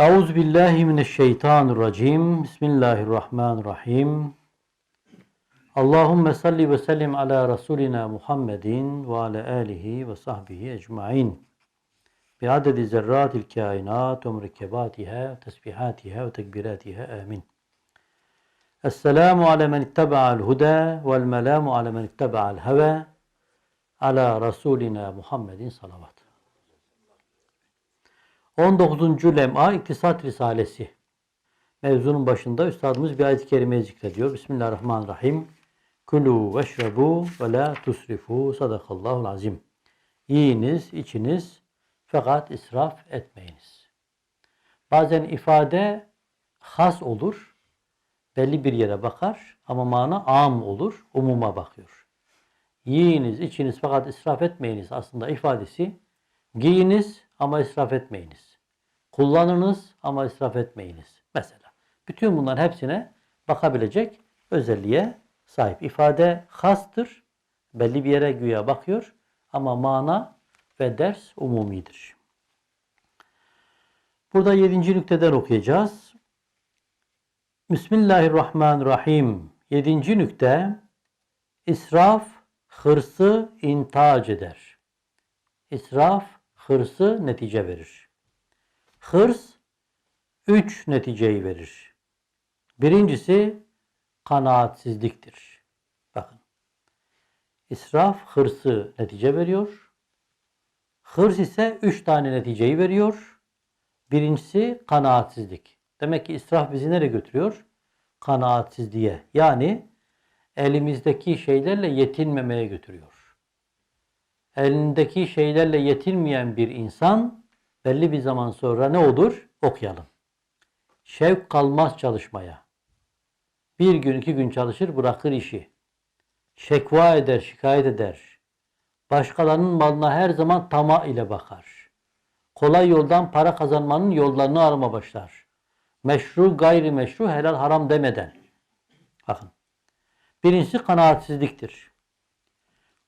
Euzu billahi mineşşeytanirracim. Bismillahirrahmanirrahim. Allahümme salli ve sellim ala Resulina Muhammedin ve ala alihi ve sahbihi ecmain. Bi adedi zerratil kainat ve mürkebatiha tesbihatiha ve tekbiratiha amin. Esselamu ala men ittaba'al huda vel melamu ala men ittaba'al heva ala Resulina Muhammedin salavat. 19. lem'a İktisat Risalesi. Mevzunun başında üstadımız bir ayet-i kerimeyi zikrediyor. Bismillahirrahmanirrahim. Kulu veşrebu ve la tusrifu sadakallahul azim. Yiyiniz, içiniz fakat israf etmeyiniz. Bazen ifade has olur, belli bir yere bakar ama mana am olur, umuma bakıyor. Yiyiniz, içiniz fakat israf etmeyiniz aslında ifadesi giyiniz ama israf etmeyiniz. Kullanınız ama israf etmeyiniz. Mesela bütün bunların hepsine bakabilecek özelliğe sahip. İfade hastır. Belli bir yere güya bakıyor ama mana ve ders umumidir. Burada yedinci nükteden okuyacağız. Bismillahirrahmanirrahim. Yedinci nükte israf hırsı intac eder. İsraf hırsı netice verir. Hırs üç neticeyi verir. Birincisi kanaatsizliktir. Bakın. İsraf hırsı netice veriyor. Hırs ise üç tane neticeyi veriyor. Birincisi kanaatsizlik. Demek ki israf bizi nereye götürüyor? Kanaatsizliğe. Yani elimizdeki şeylerle yetinmemeye götürüyor. Elindeki şeylerle yetinmeyen bir insan belli bir zaman sonra ne olur? Okuyalım. Şevk kalmaz çalışmaya. Bir gün iki gün çalışır bırakır işi. Şekva eder, şikayet eder. Başkalarının malına her zaman tama ile bakar. Kolay yoldan para kazanmanın yollarını arama başlar. Meşru, gayrimeşru, helal, haram demeden. Bakın. Birincisi kanaatsizliktir.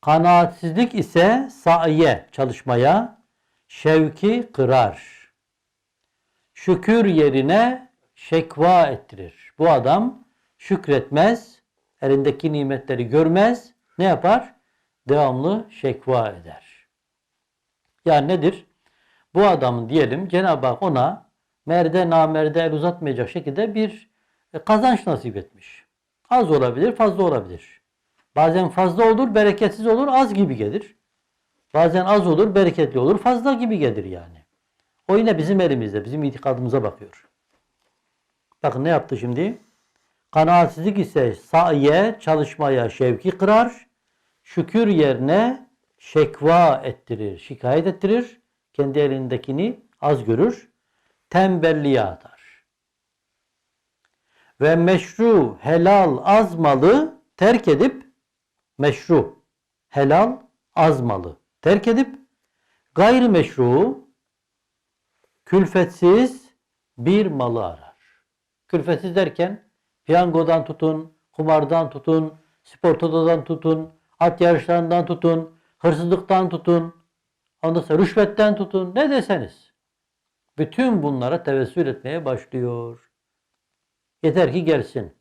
Kanaatsizlik ise saiye, çalışmaya, şevki kırar. Şükür yerine şekva ettirir. Bu adam şükretmez, elindeki nimetleri görmez. Ne yapar? Devamlı şekva eder. Yani nedir? Bu adamın diyelim Cenab-ı Hak ona merde namerde el uzatmayacak şekilde bir kazanç nasip etmiş. Az olabilir, fazla olabilir. Bazen fazla olur, bereketsiz olur, az gibi gelir. Bazen az olur, bereketli olur, fazla gibi gelir yani. O yine bizim elimizde, bizim itikadımıza bakıyor. Bakın ne yaptı şimdi? Kanaatsizlik ise saye, çalışmaya şevki kırar. Şükür yerine şekva ettirir, şikayet ettirir. Kendi elindekini az görür. Tembelliğe atar. Ve meşru, helal, az malı terk edip meşru, helal, az malı terk edip gayrimeşru, külfetsiz bir malı arar. Külfetsiz derken piyangodan tutun, kumardan tutun, sportodan tutun, at yarışlarından tutun, hırsızlıktan tutun, ondan sonra rüşvetten tutun, ne deseniz. Bütün bunlara tevessül etmeye başlıyor. Yeter ki gelsin.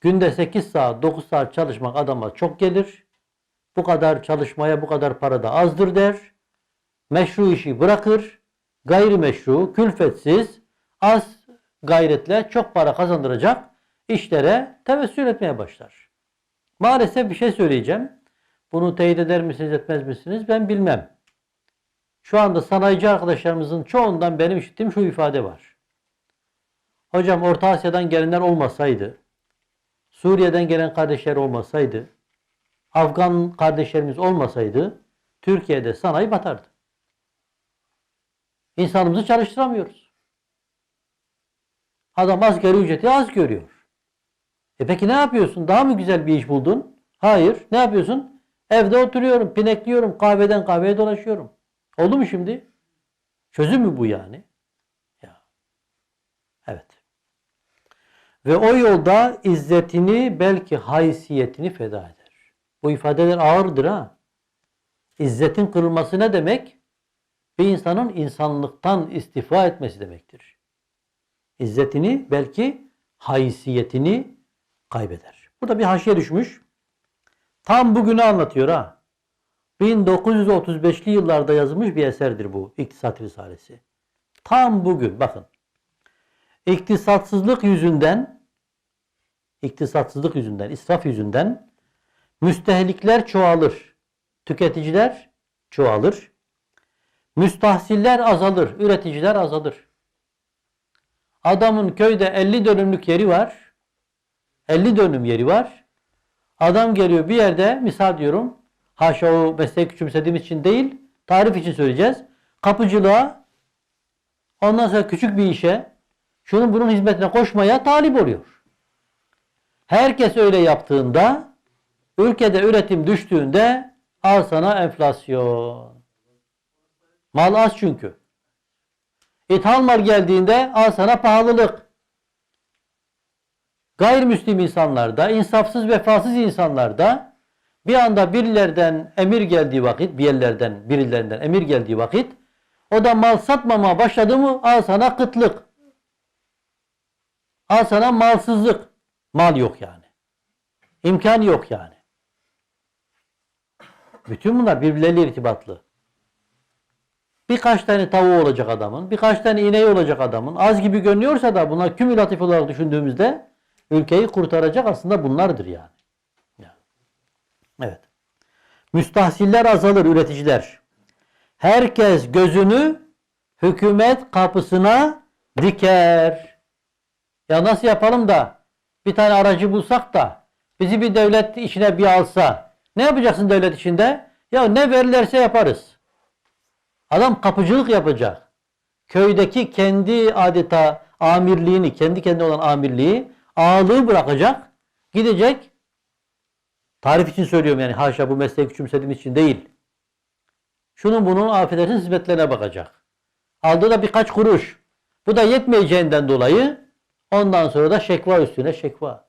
Günde 8 saat, 9 saat çalışmak adama çok gelir. Bu kadar çalışmaya bu kadar para da azdır der. Meşru işi bırakır. Gayrimeşru, külfetsiz, az gayretle çok para kazandıracak işlere tevessül etmeye başlar. Maalesef bir şey söyleyeceğim. Bunu teyit eder misiniz etmez misiniz ben bilmem. Şu anda sanayici arkadaşlarımızın çoğundan benim işittiğim şu ifade var. Hocam Orta Asya'dan gelenler olmasaydı, Suriye'den gelen kardeşler olmasaydı, Afgan kardeşlerimiz olmasaydı Türkiye'de sanayi batardı. İnsanımızı çalıştıramıyoruz. Adam asgari ücreti az görüyor. E peki ne yapıyorsun? Daha mı güzel bir iş buldun? Hayır. Ne yapıyorsun? Evde oturuyorum, pinekliyorum, kahveden kahveye dolaşıyorum. Oldu mu şimdi? Çözüm mü bu yani? Ya. Evet. Ve o yolda izzetini belki haysiyetini feda eder. Bu ifadeler ağırdır ha. İzzetin kırılması ne demek? bir insanın insanlıktan istifa etmesi demektir. İzzetini belki haysiyetini kaybeder. Burada bir haşiye düşmüş. Tam bugünü anlatıyor ha. 1935'li yıllarda yazılmış bir eserdir bu İktisat Risalesi. Tam bugün bakın. İktisatsızlık yüzünden iktisatsızlık yüzünden, israf yüzünden müstehlikler çoğalır. Tüketiciler çoğalır. Müstahsiller azalır, üreticiler azalır. Adamın köyde 50 dönümlük yeri var. 50 dönüm yeri var. Adam geliyor bir yerde misal diyorum. Haşa o mesleği küçümsediğimiz için değil, tarif için söyleyeceğiz. Kapıcılığa, ondan sonra küçük bir işe, şunun bunun hizmetine koşmaya talip oluyor. Herkes öyle yaptığında, ülkede üretim düştüğünde al sana enflasyon. Mal az çünkü. İthal mal geldiğinde al sana pahalılık. Gayrimüslim insanlarda, insafsız vefasız insanlarda bir anda birilerden emir geldiği vakit, bir yerlerden, birilerinden emir geldiği vakit o da mal satmamaya başladı mı al sana kıtlık. Al sana malsızlık. Mal yok yani. İmkan yok yani. Bütün bunlar birbirleriyle irtibatlı. Birkaç tane tavuğu olacak adamın, birkaç tane ineği olacak adamın. Az gibi görünüyorsa da bunlar kümülatif olarak düşündüğümüzde ülkeyi kurtaracak aslında bunlardır yani. Yani. Evet. Müstahsiller azalır, üreticiler. Herkes gözünü hükümet kapısına diker. Ya nasıl yapalım da bir tane aracı bulsak da bizi bir devlet işine bir alsa. Ne yapacaksın devlet işinde? Ya ne verirlerse yaparız. Adam kapıcılık yapacak. Köydeki kendi adeta amirliğini, kendi kendine olan amirliği, ağalığı bırakacak. Gidecek. Tarif için söylüyorum yani haşa bu mesleği küçümsediğim için değil. Şunun bunun affedersin hizmetlerine bakacak. Aldığı da birkaç kuruş. Bu da yetmeyeceğinden dolayı ondan sonra da şekva üstüne şekva.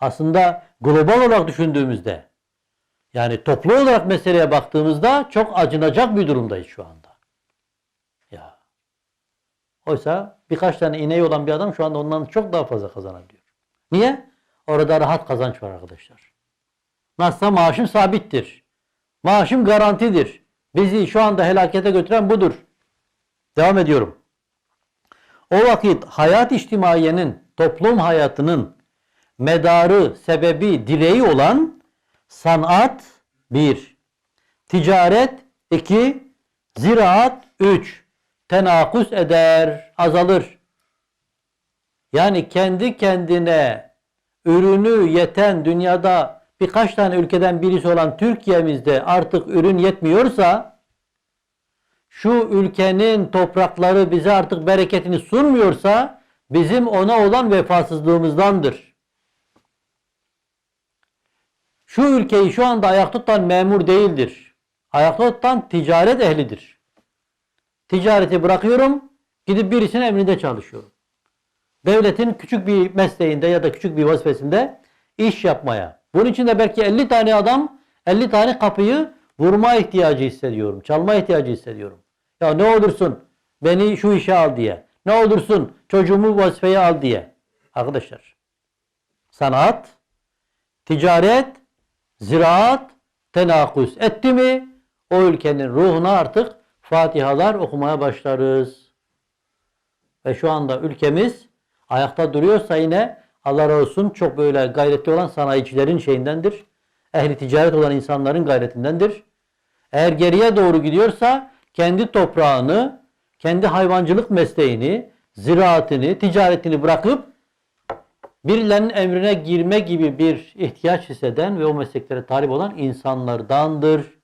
Aslında global olarak düşündüğümüzde yani toplu olarak meseleye baktığımızda çok acınacak bir durumdayız şu anda. Ya. Oysa birkaç tane ineği olan bir adam şu anda ondan çok daha fazla kazanabiliyor. Niye? Orada rahat kazanç var arkadaşlar. Nasılsa maaşım sabittir. Maaşım garantidir. Bizi şu anda helakete götüren budur. Devam ediyorum. O vakit hayat içtimaiyenin, toplum hayatının medarı, sebebi, direği olan sanat 1, ticaret 2, ziraat 3, tenakus eder, azalır. Yani kendi kendine ürünü yeten dünyada birkaç tane ülkeden birisi olan Türkiye'mizde artık ürün yetmiyorsa şu ülkenin toprakları bize artık bereketini sunmuyorsa bizim ona olan vefasızlığımızdandır. Şu ülkeyi şu anda ayakta tutan memur değildir. Ayakta tutan ticaret ehlidir. Ticareti bırakıyorum, gidip birisinin emrinde çalışıyorum. Devletin küçük bir mesleğinde ya da küçük bir vazifesinde iş yapmaya. Bunun için de belki 50 tane adam, 50 tane kapıyı vurma ihtiyacı hissediyorum. Çalma ihtiyacı hissediyorum. Ya ne olursun beni şu işe al diye. Ne olursun çocuğumu vazifeye al diye. Arkadaşlar sanat, ticaret, ziraat tenakus etti mi o ülkenin ruhuna artık fatihalar okumaya başlarız. Ve şu anda ülkemiz ayakta duruyorsa yine Allah razı olsun çok böyle gayretli olan sanayicilerin şeyindendir. Ehli ticaret olan insanların gayretindendir. Eğer geriye doğru gidiyorsa kendi toprağını, kendi hayvancılık mesleğini, ziraatini, ticaretini bırakıp birilerinin emrine girme gibi bir ihtiyaç hisseden ve o mesleklere talip olan insanlardandır.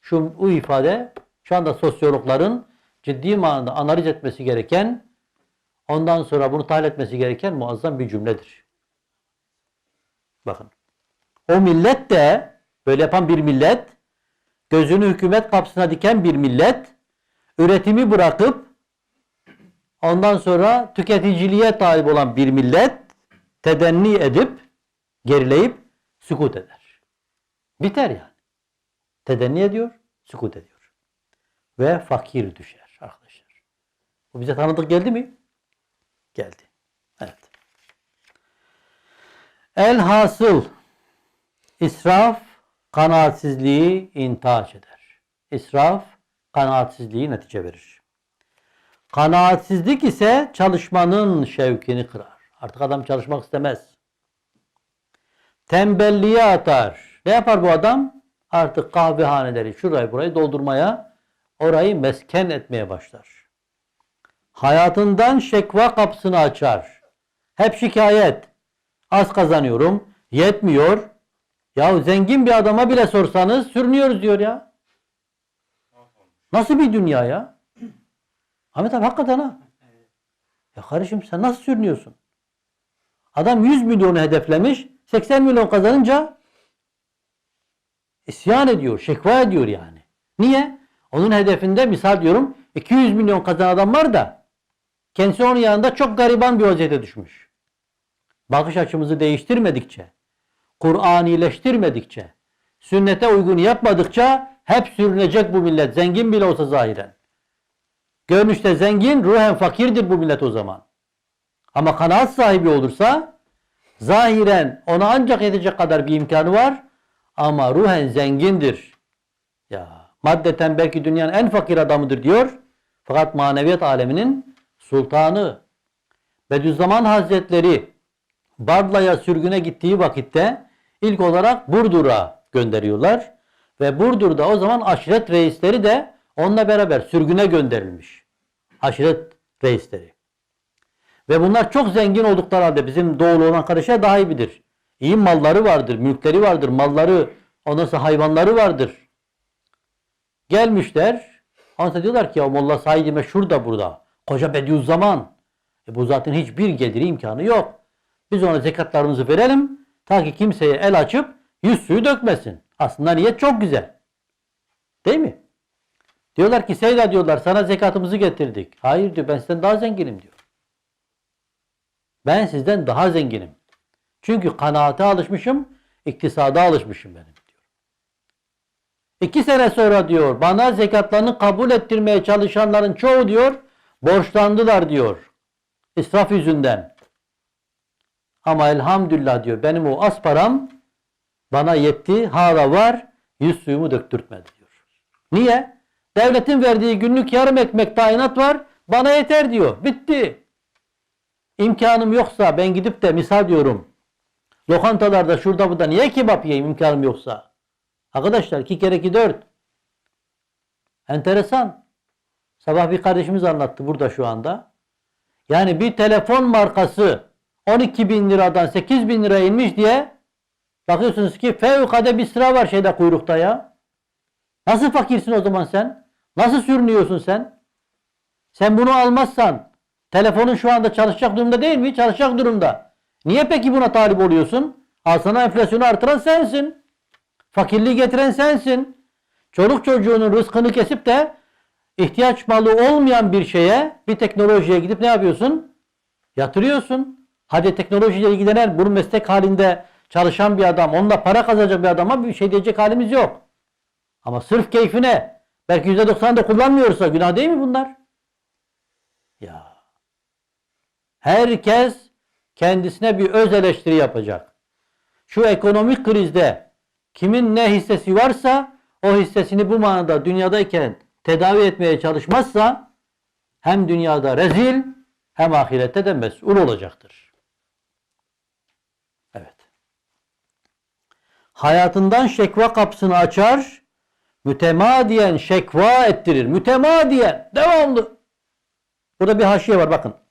Şu bu ifade şu anda sosyologların ciddi manada analiz etmesi gereken ondan sonra bunu tahlil etmesi gereken muazzam bir cümledir. Bakın. O millet de böyle yapan bir millet gözünü hükümet kapısına diken bir millet üretimi bırakıp ondan sonra tüketiciliğe talip olan bir millet tedenni edip gerileyip sükut eder. Biter yani. Tedenni ediyor, sükut ediyor. ve fakir düşer arkadaşlar. Bu bize tanıdık geldi mi? Geldi. Evet. Elhasıl israf kanaatsizliği intihaç eder. İsraf kanaatsizliği netice verir. Kanaatsizlik ise çalışmanın şevkini kırar. Artık adam çalışmak istemez. Tembelliğe atar. Ne yapar bu adam? Artık kahvehaneleri şurayı burayı doldurmaya, orayı mesken etmeye başlar. Hayatından şekva kapısını açar. Hep şikayet. Az kazanıyorum, yetmiyor. Ya zengin bir adama bile sorsanız sürünüyoruz diyor ya. Nasıl bir dünya ya? Ahmet abi hakikaten ha. Ya kardeşim sen nasıl sürünüyorsun? Adam 100 milyonu hedeflemiş. 80 milyon kazanınca isyan ediyor, şekva ediyor yani. Niye? Onun hedefinde misal diyorum 200 milyon kazanan adam var da kendisi onun yanında çok gariban bir vaziyete düşmüş. Bakış açımızı değiştirmedikçe, Kur'anileştirmedikçe, sünnete uygun yapmadıkça hep sürünecek bu millet. Zengin bile olsa zahiren. Görünüşte zengin, ruhen fakirdir bu millet o zaman. Ama kanaat sahibi olursa zahiren ona ancak yetecek kadar bir imkanı var ama ruhen zengindir. Ya maddeten belki dünyanın en fakir adamıdır diyor. Fakat maneviyat aleminin sultanı. Bediüzzaman Hazretleri Bardla'ya sürgüne gittiği vakitte ilk olarak Burdur'a gönderiyorlar. Ve Burdur'da o zaman aşiret reisleri de onunla beraber sürgüne gönderilmiş. Aşiret reisleri. Ve bunlar çok zengin oldukları halde bizim doğulu olan kardeşler daha iyi bilir. İyi malları vardır, mülkleri vardır, malları, ondan sonra hayvanları vardır. Gelmişler. Sonra diyorlar ki ya Molla Said meşhur da burada. Koca Bediüzzaman. E bu zaten hiçbir geliri imkanı yok. Biz ona zekatlarımızı verelim. Ta ki kimseye el açıp yüz suyu dökmesin. Aslında niyet çok güzel. Değil mi? Diyorlar ki Seyda diyorlar sana zekatımızı getirdik. Hayır diyor ben sizden daha zenginim diyor. Ben sizden daha zenginim. Çünkü kanaate alışmışım, iktisada alışmışım benim diyor. İki sene sonra diyor bana zekatlarını kabul ettirmeye çalışanların çoğu diyor borçlandılar diyor. İsraf yüzünden. Ama elhamdülillah diyor benim o az param bana yetti, hala var, yüz suyumu döktürtmedi diyor. Niye? Devletin verdiği günlük yarım ekmek tayinat var, bana yeter diyor. Bitti. İmkanım yoksa ben gidip de misal diyorum. Lokantalarda şurada burada niye kebap yiyeyim imkanım yoksa? Arkadaşlar iki kere iki dört. Enteresan. Sabah bir kardeşimiz anlattı burada şu anda. Yani bir telefon markası 12 bin liradan 8 bin liraya inmiş diye bakıyorsunuz ki fevkalade bir sıra var şeyde kuyrukta ya. Nasıl fakirsin o zaman sen? Nasıl sürünüyorsun sen? Sen bunu almazsan telefonun şu anda çalışacak durumda değil mi? Çalışacak durumda. Niye peki buna talip oluyorsun? Sana enflasyonu artıran sensin. Fakirliği getiren sensin. Çoluk çocuğunun rızkını kesip de ihtiyaç malı olmayan bir şeye, bir teknolojiye gidip ne yapıyorsun? Yatırıyorsun. Hadi teknolojiyle ilgilenen, bunu meslek halinde çalışan bir adam, onunla para kazanacak bir adama bir şey diyecek halimiz yok. Ama sırf keyfine, belki %90 da kullanmıyorsa günah değil mi bunlar? Ya. Herkes kendisine bir öz eleştiri yapacak. Şu ekonomik krizde kimin ne hissesi varsa o hissesini bu manada dünyadayken tedavi etmeye çalışmazsa hem dünyada rezil hem ahirette de mesul olacaktır. Evet. Hayatından şekva kapısını açar, mütemadiyen şekva ettirir. Mütemadiyen, devamlı. Burada bir haşiye var bakın.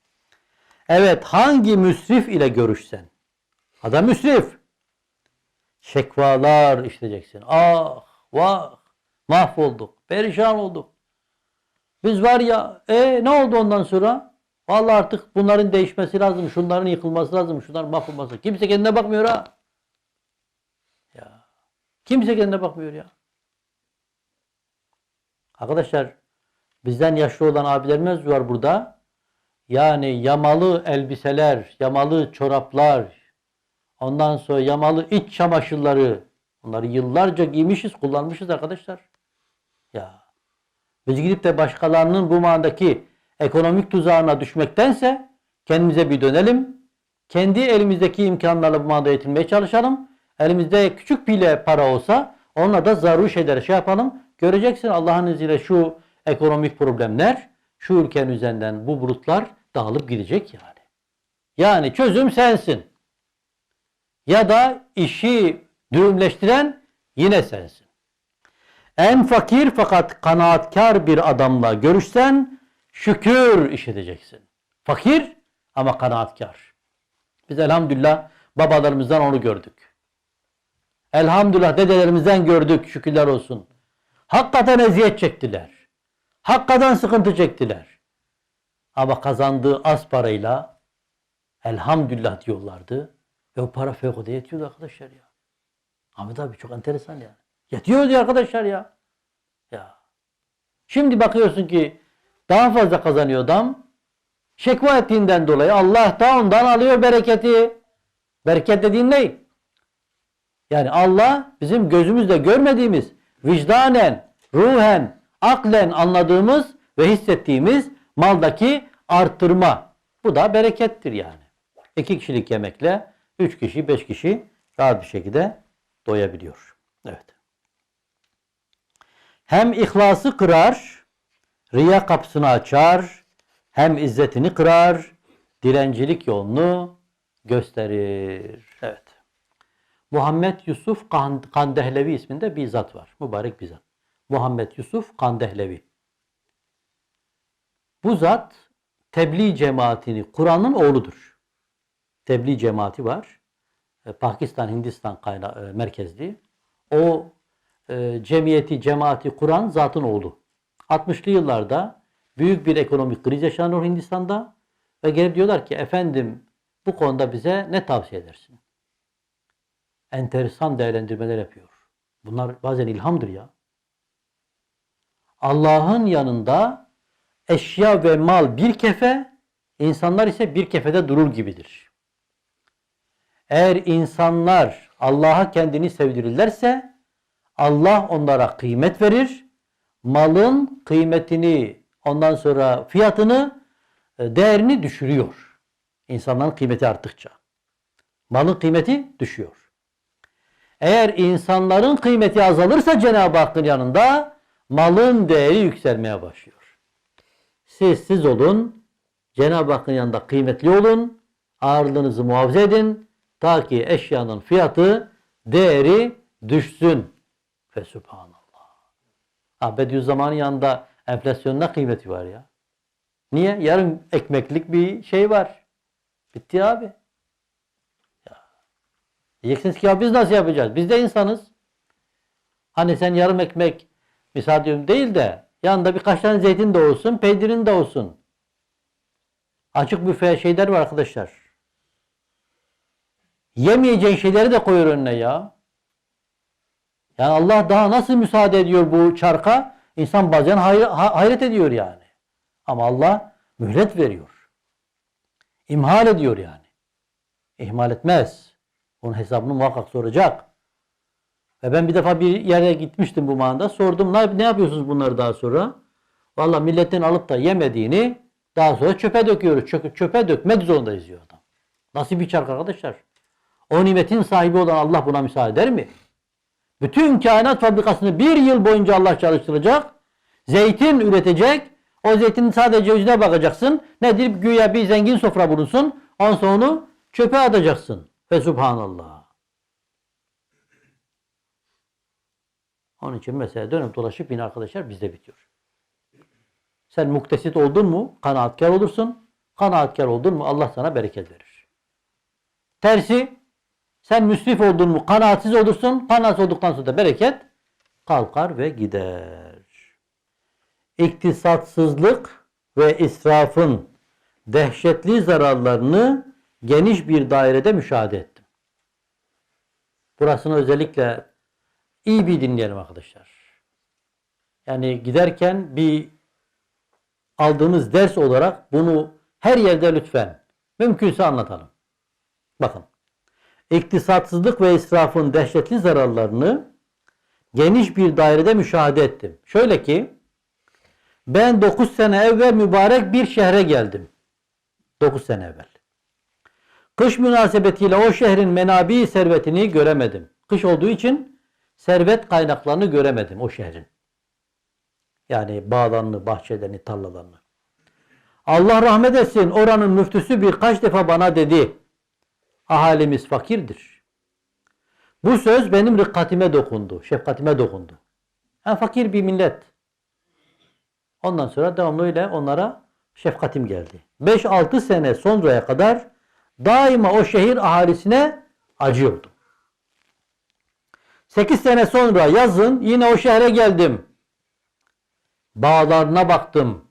Evet hangi müsrif ile görüşsen. Adam müsrif. Şekvalar işleyeceksin. Ah vah mahvolduk. Perişan olduk. Biz var ya e ne oldu ondan sonra? Vallahi artık bunların değişmesi lazım. Şunların yıkılması lazım. Şunların mahvolması. Kimse kendine bakmıyor ha. Ya. Kimse kendine bakmıyor ya. Arkadaşlar bizden yaşlı olan abilerimiz var burada. Yani yamalı elbiseler, yamalı çoraplar, ondan sonra yamalı iç çamaşırları, onları yıllarca giymişiz, kullanmışız arkadaşlar. Ya Biz gidip de başkalarının bu manadaki ekonomik tuzağına düşmektense kendimize bir dönelim. Kendi elimizdeki imkanlarla bu manada yetinmeye çalışalım. Elimizde küçük bile para olsa onunla da zaruri şeyler şey yapalım. Göreceksin Allah'ın izniyle şu ekonomik problemler, şu ülkenin üzerinden bu bulutlar dağılıp gidecek yani. Yani çözüm sensin. Ya da işi düğümleştiren yine sensin. En fakir fakat kanaatkar bir adamla görüşsen şükür işiteceksin. Fakir ama kanaatkar. Biz elhamdülillah babalarımızdan onu gördük. Elhamdülillah dedelerimizden gördük şükürler olsun. Hakikaten eziyet çektiler. Hakikaten sıkıntı çektiler. Ama kazandığı az parayla elhamdülillah diyorlardı. Ve o para fevkalade yetiyordu arkadaşlar ya. Ahmet abi çok enteresan yani. Yetiyor diyor arkadaşlar ya. Ya. Şimdi bakıyorsun ki daha fazla kazanıyor adam. Şekva ettiğinden dolayı Allah da ondan alıyor bereketi. Bereket dediğin ne? Yani Allah bizim gözümüzle görmediğimiz, vicdanen, ruhen, aklen anladığımız ve hissettiğimiz maldaki arttırma. Bu da berekettir yani. İki kişilik yemekle üç kişi, beş kişi rahat bir şekilde doyabiliyor. Evet. Hem ihlası kırar, riya kapısını açar, hem izzetini kırar, dilencilik yolunu gösterir. Evet. Muhammed Yusuf Kan- Kandehlevi isminde bir zat var. Mübarek bir zat. Muhammed Yusuf Kandehlevi. Bu zat tebliğ cemaatini Kur'an'ın oğludur. Tebliğ cemaati var. E, Pakistan, Hindistan kayna e, merkezli. O e, cemiyeti, cemaati kuran zatın oğlu. 60'lı yıllarda büyük bir ekonomik kriz yaşanıyor Hindistan'da ve gelip diyorlar ki efendim bu konuda bize ne tavsiye edersin? Enteresan değerlendirmeler yapıyor. Bunlar bazen ilhamdır ya. Allah'ın yanında eşya ve mal bir kefe, insanlar ise bir kefede durur gibidir. Eğer insanlar Allah'a kendini sevdirirlerse Allah onlara kıymet verir. Malın kıymetini ondan sonra fiyatını e, değerini düşürüyor. İnsanların kıymeti arttıkça. Malın kıymeti düşüyor. Eğer insanların kıymeti azalırsa Cenab-ı Hakk'ın yanında malın değeri yükselmeye başlıyor. Siz siz olun, Cenab-ı Hakk'ın yanında kıymetli olun, ağırlığınızı muhafaza edin, ta ki eşyanın fiyatı, değeri düşsün. Ve subhanallah. Ha, Bediüzzaman'ın yanında enflasyonun ne kıymeti var ya? Niye? Yarım ekmeklik bir şey var. Bitti abi. Ya. Diyeceksiniz ki ya biz nasıl yapacağız? Biz de insanız. Hani sen yarım ekmek misal diyorum değil de yanında birkaç tane zeytin de olsun, peynirin de olsun. Açık büfe şeyler var arkadaşlar. Yemeyeceğin şeyleri de koyuyor önüne ya. Yani Allah daha nasıl müsaade ediyor bu çarka? İnsan bazen hayr- ha- hayret ediyor yani. Ama Allah mühlet veriyor. İmhal ediyor yani. İhmal etmez. Onun hesabını muhakkak soracak. Ve ben bir defa bir yere gitmiştim bu manada. Sordum ne, yapıyorsunuz bunları daha sonra? Valla milletin alıp da yemediğini daha sonra çöpe döküyoruz. Çöpe, çöpe dökmek zorundayız diyor adam. Nasıl bir çark arkadaşlar? O nimetin sahibi olan Allah buna müsaade eder mi? Bütün kainat fabrikasını bir yıl boyunca Allah çalıştıracak. Zeytin üretecek. O zeytinin sadece yüzüne bakacaksın. Nedir? Güya bir zengin sofra bulunsun. Ondan sonra onu çöpe atacaksın. Ve subhanallah. Onun için mesela dönüp dolaşıp yine arkadaşlar bizde bitiyor. Sen muktesit oldun mu kanaatkar olursun. Kanaatkar oldun mu Allah sana bereket verir. Tersi sen müsrif oldun mu kanaatsiz olursun. Kanaatsiz olduktan sonra da bereket kalkar ve gider. İktisatsızlık ve israfın dehşetli zararlarını geniş bir dairede müşahede ettim. Burasını özellikle iyi bir dinleyelim arkadaşlar. Yani giderken bir aldığımız ders olarak bunu her yerde lütfen mümkünse anlatalım. Bakın. İktisatsızlık ve israfın dehşetli zararlarını geniş bir dairede müşahede ettim. Şöyle ki Ben 9 sene evvel mübarek bir şehre geldim. 9 sene evvel. Kış münasebetiyle o şehrin menabi servetini göremedim. Kış olduğu için servet kaynaklarını göremedim o şehrin. Yani bağlarını, bahçelerini, tarlalarını. Allah rahmet etsin oranın müftüsü birkaç defa bana dedi. Ahalimiz fakirdir. Bu söz benim rikkatime dokundu, şefkatime dokundu. Ha, fakir bir millet. Ondan sonra devamlı onlara şefkatim geldi. 5-6 sene sonraya kadar daima o şehir ahalisine acıyordum. 8 sene sonra yazın yine o şehre geldim. Bağlarına baktım.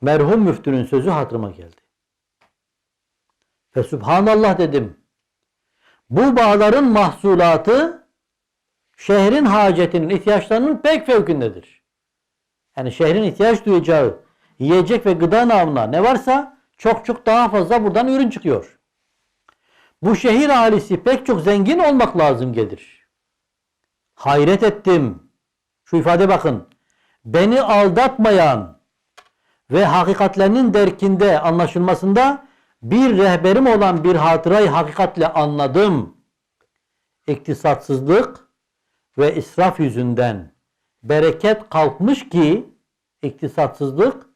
Merhum müftünün sözü hatırıma geldi. Ve Subhanallah dedim. Bu bağların mahsulatı şehrin hacetinin, ihtiyaçlarının pek fevkindedir. Yani şehrin ihtiyaç duyacağı yiyecek ve gıda namına ne varsa çok çok daha fazla buradan ürün çıkıyor. Bu şehir ahalisi pek çok zengin olmak lazım gelir. Hayret ettim. Şu ifade bakın. Beni aldatmayan ve hakikatlerinin derkinde anlaşılmasında bir rehberim olan bir hatırayı hakikatle anladım. İktisatsızlık ve israf yüzünden bereket kalkmış ki iktisatsızlık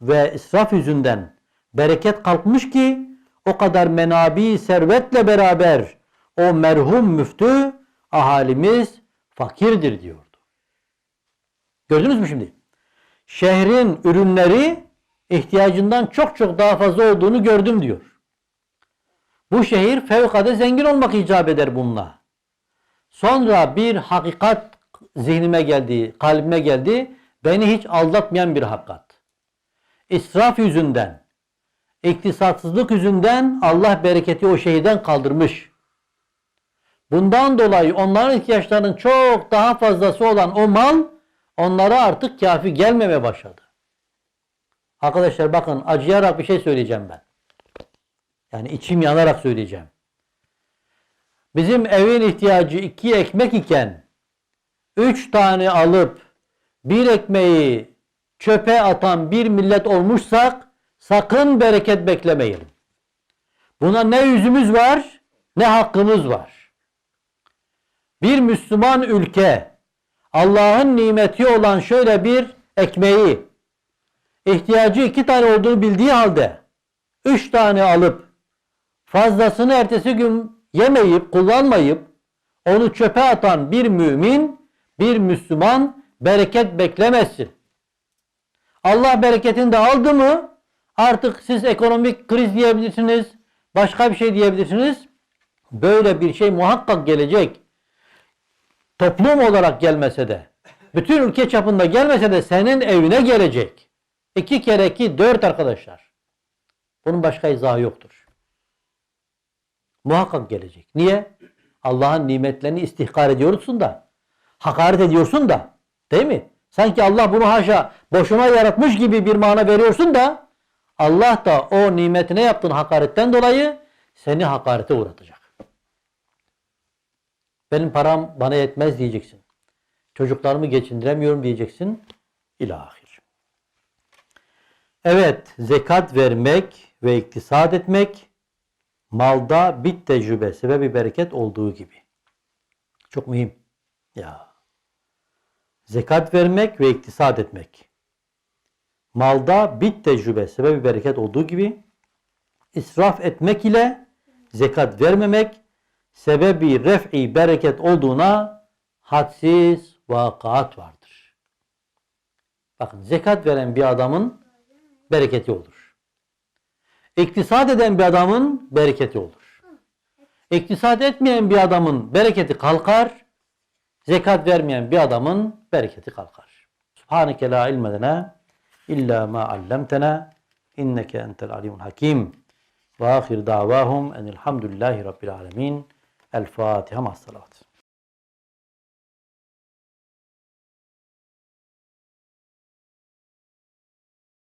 ve israf yüzünden bereket kalkmış ki o kadar menabi servetle beraber o merhum müftü ahalimiz fakirdir diyordu. Gördünüz mü şimdi? Şehrin ürünleri ihtiyacından çok çok daha fazla olduğunu gördüm diyor. Bu şehir fevkalade zengin olmak icap eder bununla. Sonra bir hakikat zihnime geldi, kalbime geldi. Beni hiç aldatmayan bir hakikat. İsraf yüzünden, iktisatsızlık yüzünden Allah bereketi o şehirden kaldırmış. Bundan dolayı onların ihtiyaçlarının çok daha fazlası olan o mal onlara artık kafi gelmeme başladı. Arkadaşlar bakın acıyarak bir şey söyleyeceğim ben. Yani içim yanarak söyleyeceğim. Bizim evin ihtiyacı iki ekmek iken üç tane alıp bir ekmeği çöpe atan bir millet olmuşsak sakın bereket beklemeyelim. Buna ne yüzümüz var ne hakkımız var. Bir Müslüman ülke Allah'ın nimeti olan şöyle bir ekmeği ihtiyacı iki tane olduğunu bildiği halde üç tane alıp fazlasını ertesi gün yemeyip kullanmayıp onu çöpe atan bir mümin bir Müslüman bereket beklemezsin. Allah bereketini de aldı mı artık siz ekonomik kriz diyebilirsiniz. Başka bir şey diyebilirsiniz. Böyle bir şey muhakkak gelecek. Toplum olarak gelmese de bütün ülke çapında gelmese de senin evine gelecek. İki kere iki dört arkadaşlar. Bunun başka izahı yoktur. Muhakkak gelecek. Niye? Allah'ın nimetlerini istihkar ediyorsun da. Hakaret ediyorsun da. Değil mi? Sanki Allah bunu haşa boşuna yaratmış gibi bir mana veriyorsun da Allah da o nimetine yaptığın hakaretten dolayı seni hakarete uğratacak. Benim param bana yetmez diyeceksin. Çocuklarımı geçindiremiyorum diyeceksin. İlahir. Evet, zekat vermek ve iktisat etmek malda bit tecrübe, sebebi bereket olduğu gibi. Çok mühim. Ya. Zekat vermek ve iktisat etmek. Malda bit tecrübe, sebebi bereket olduğu gibi israf etmek ile zekat vermemek sebebi ref'i bereket olduğuna hadsiz vakaat vardır. Bakın zekat veren bir adamın bereketi olur. İktisat eden bir adamın bereketi olur. İktisat etmeyen bir adamın bereketi kalkar. Zekat vermeyen bir adamın bereketi kalkar. Subhaneke la ilme lena illa ma allamtena inneke entel alimul hakim. Ve ahir davahum enilhamdülillahi rabbil alemin. El Fatiha ma'as salavat.